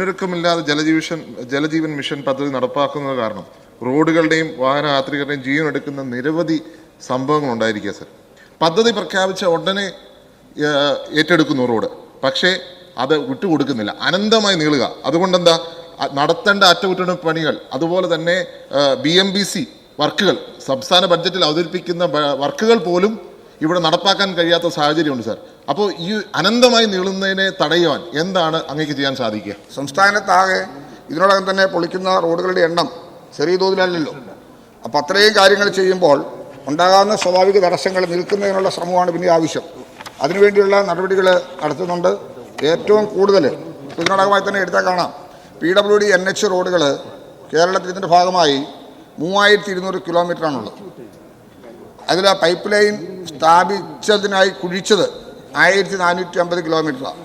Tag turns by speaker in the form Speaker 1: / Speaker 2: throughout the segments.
Speaker 1: തിടുക്കമില്ലാതെ ജലജീവിഷൻ Jal Jeevan mission പദ്ധതി നടപ്പാക്കുന്നത് കാരണം റോഡുകളുടെയും വാഹന യാത്രികരുടെയും ജീവൻ എടുക്കുന്ന നിരവധി സംഭവങ്ങൾ ഉണ്ടായിരിക്കുക സർ. പദ്ധതി പ്രഖ്യാപിച്ച ഉടനെ ഏറ്റെടുക്കുന്നു റോഡ്. പക്ഷേ അത് വിട്ടുകൊടുക്കുന്നില്ല. അനന്തമായി നീളുക. അതുകൊണ്ടെന്താ? നടത്തേണ്ട അറ്റകുറ്റപ്പണി പണികൾ അതുപോലെ തന്നെ ബി എം ബി സി വർക്കുകൾ സംസ്ഥാന ബഡ്ജറ്റിൽ അവതരിപ്പിക്കുന്ന വർക്കുകൾ പോലും ഇവിടെ നടപ്പാക്കാൻ കഴിയാത്ത സാഹചര്യമുണ്ട് സാർ. അപ്പോൾ ഈ അനന്തമായി നീളുന്നതിനെ തടയുവാൻ എന്താണ് അങ്ങേക്ക് ചെയ്യാൻ സാധിക്കുക?
Speaker 2: സംസ്ഥാനത്താകെ ഇതിനോടകം തന്നെ പൊളിക്കുന്ന റോഡുകളുടെ എണ്ണം ചെറിയ തോതിലല്ലല്ലോ. അപ്പോൾ അത്രയും കാര്യങ്ങൾ ചെയ്യുമ്പോൾ ഉണ്ടാകാവുന്ന സ്വാഭാവിക തടസ്സങ്ങൾ നിൽക്കുന്നതിനുള്ള ശ്രമമാണ് പിന്നെ ആവശ്യം. അതിനുവേണ്ടിയുള്ള നടപടികൾ നടത്തുന്നുണ്ട്. ഏറ്റവും കൂടുതൽ ഇതിനോടകമായി തന്നെ എടുത്താൽ കാണാം. P W D N H റോഡുകൾ കേരളത്തിൽ ഇതിന്റെ ഭാഗമായി മൂവായിരത്തി ഇരുന്നൂറ് കിലോമീറ്ററാണുള്ളത്. അതിൽ പൈപ്പ് ലൈൻ സ്ഥാപിച്ചതിനായി കുഴിച്ചത് ആയിരത്തി നാനൂറ്റി അമ്പത് കിലോമീറ്ററാണ്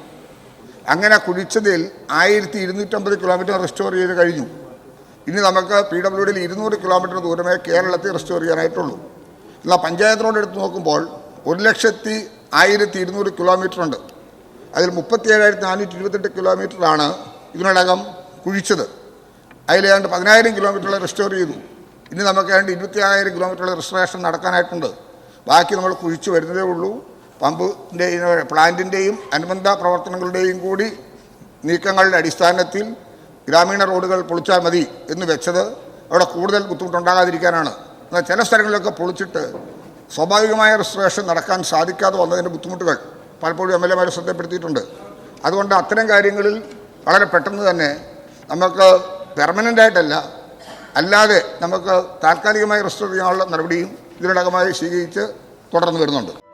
Speaker 2: അങ്ങനെ കുഴിച്ചതിൽ ആയിരത്തി ഇരുന്നൂറ്റമ്പത് കിലോമീറ്റർ റെസ്റ്റോർ ചെയ്ത് കഴിഞ്ഞു. ഇനി നമുക്ക് പി ഡബ്ല്യു ഡിയിൽ ഇരുന്നൂറ് കിലോമീറ്റർ ദൂരമേ കേരളത്തിൽ റെസ്റ്റോർ ചെയ്യാനായിട്ടുള്ളൂ. എന്നാൽ പഞ്ചായത്ത് റോഡ് എടുത്ത് നോക്കുമ്പോൾ ഒരു ലക്ഷത്തി ആയിരത്തി ഇരുന്നൂറ് കിലോമീറ്റർ ഉണ്ട്. അതിൽ മുപ്പത്തി ഏഴായിരത്തി നാനൂറ്റി ഇരുപത്തെട്ട് കിലോമീറ്ററാണ് ഇതിനോടകം കുഴിച്ചത്. അതിൽ പതിനായിരം കിലോമീറ്ററുകൾ റെസ്റ്റോർ ചെയ്തു. ഇനി നമുക്ക് ഏതാണ്ട് ഇരുപത്തി ആയിരം കിലോമീറ്ററുകൾ റെസ്റ്റോറേഷൻ നടക്കാനായിട്ടുണ്ട്. ബാക്കി നമ്മൾ കുഴിച്ചു വരുന്നതേ ഉള്ളൂ. പമ്പിന്റെയും പ്ലാന്റിന്റെയും അനുബന്ധ പ്രവർത്തനങ്ങളുടെയും കൂടി നീക്കങ്ങളുടെ അടിസ്ഥാനത്തിൽ ഗ്രാമീണ റോഡുകൾ പൊളിച്ചാൽ മതി എന്ന് വെച്ചത് അവിടെ കൂടുതൽ ബുദ്ധിമുട്ടുണ്ടാകാതിരിക്കാനാണ്. എന്നാൽ ചില സ്ഥലങ്ങളിലൊക്കെ പൊളിച്ചിട്ട് സ്വാഭാവികമായ രജിസ്ട്രേഷൻ നടക്കാൻ സാധിക്കാതെ വന്നതിന്റെ ബുദ്ധിമുട്ടുകൾ പലപ്പോഴും എം എൽ എമാർ ശ്രദ്ധപ്പെടുത്തിയിട്ടുണ്ട് അതുകൊണ്ട് അത്തരം കാര്യങ്ങളിൽ വളരെ പെട്ടെന്ന് തന്നെ നമുക്ക് പെർമനന്റായിട്ടല്ല അല്ലാതെ നമുക്ക് താൽക്കാലികമായി രജിസ്റ്റർ ചെയ്യാനുള്ള നടപടിയും ഇതിനടകമായി സ്വീകരിച്ച് തുടർന്ന് വരുന്നുണ്ട്.